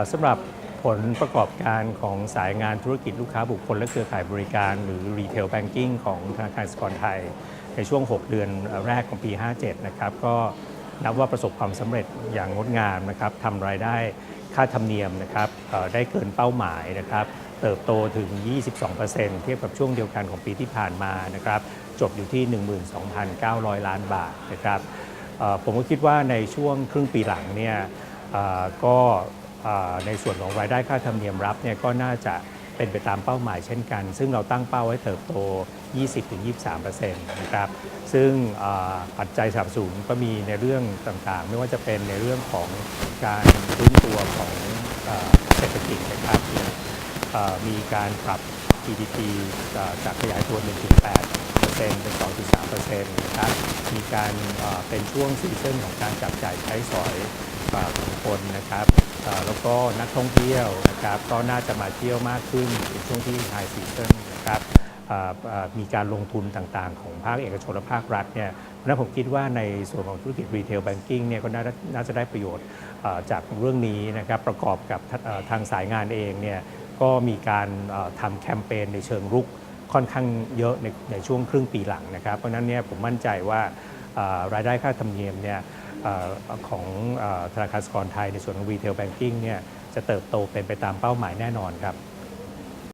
สำหรับผลประกอบการของสายงานธุรกิจลูกค้าบุคคล และเครือข่ายบริการ หรือ Retail Banking ของธนาคารสกลไทย ในช่วง 6 เดือนแรกของปี 57 นะครับ ก็นับว่าประสบความสำเร็จอย่างงดงามนะครับทำรายได้ค่าธรรมเนียมนะครับได้เกินเป้าหมายนะครับ เติบโตถึง 22%เทียบกับช่วงเดียวกันของปีที่ผ่านมานะครับ จบอยู่ที่ 12,900 ล้านบาทนะครับผมก็คิดว่าในช่วงครึ่งปีหลังเนี่ยก็ ในส่วนของรายได้ค่าธรรมเนียมรับเนี่ยก็น่าจะเป็นไปตามเป้าหมายเช่นกัน ซึ่งเราตั้งเป้าไว้เติบโต 20-23%นะครับ ซึ่งปัจจัยสนับสนุนก็มีในเรื่องต่างๆ ไม่ว่าจะเป็นในเรื่องของการฟื้นตัวของเศรษฐกิจนะครับเอ่อมีการปรับ GDP จากขยายตัว 1.8 เป็น 2.3%นะครับมีการเป็นช่วงซีซั่นของการจับจ่ายใช้สอยของคนนะครับแล้วก็นักท่องเที่ยวนะครับก็น่าจะมาเที่ยวมากขึ้นในช่วงที่ไฮซีซั่นนะครับมีการลงทุนต่างๆ ของภาคเอกชนและภาครัฐเนี่ยเพราะนั้นผมคิดว่าในส่วนของธุรกิจรีเทลแบงกิ้งเนี่ยก็น่าจะได้ประโยชน์จากเรื่องนี้นะครับประกอบกับทางสายงานเองเนี่ยก็มีการทำแคมเปญในเชิงรุก ค่อนข้างเยอะในในช่วงครึ่งปีหลังนะครับ เพราะฉะนั้นเนี่ยผมมั่นใจว่ารายได้ค่าธรรมเนียมเนี่ยอของอธนาคารสกรไทยในส่วนของ Retail Banking เนี่ยจะเติบโตเป็นไปตามเป้าหมายแน่นอนครับ